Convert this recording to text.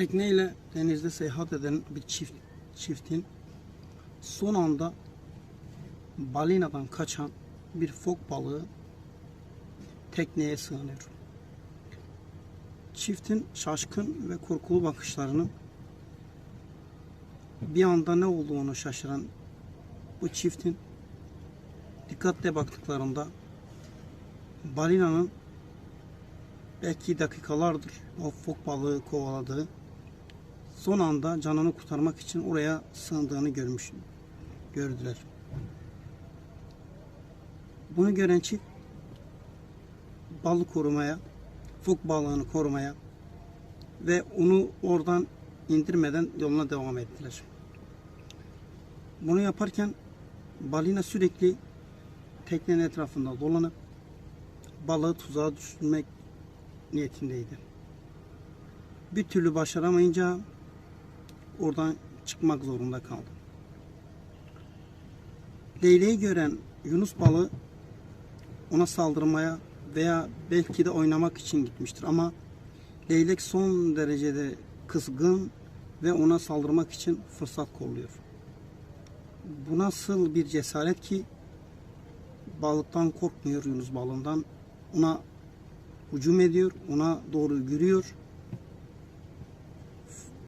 tekneyle denizde seyahat eden bir çift çiftin son anda balinadan kaçan bir fok balığı tekneye sığınıyor. Çiftin şaşkın ve korkulu bakışlarını bir anda ne olduğunu şaşıran bu çiftin dikkatle baktıklarında balinanın belki dakikalardır o fok balığı kovaladığı son anda canını kurtarmak için oraya sığındığını görmüş gördüler. Bunu gören çift balık korumaya, fok balığını korumaya ve onu oradan indirmeden yoluna devam ettiler. Bunu yaparken balina sürekli teknenin etrafında dolanıp balığı tuzağa düşürmek niyetindeydi. Bir türlü başaramayınca oradan çıkmak zorunda kaldı. Leyleği gören Yunus balığı ona saldırmaya veya belki de oynamak için gitmiştir ama leylek son derecede kızgın ve ona saldırmak için fırsat kolluyor. Bu nasıl bir cesaret ki balıktan korkmuyor Yunus balığından ona hücum ediyor, ona doğru yürüyor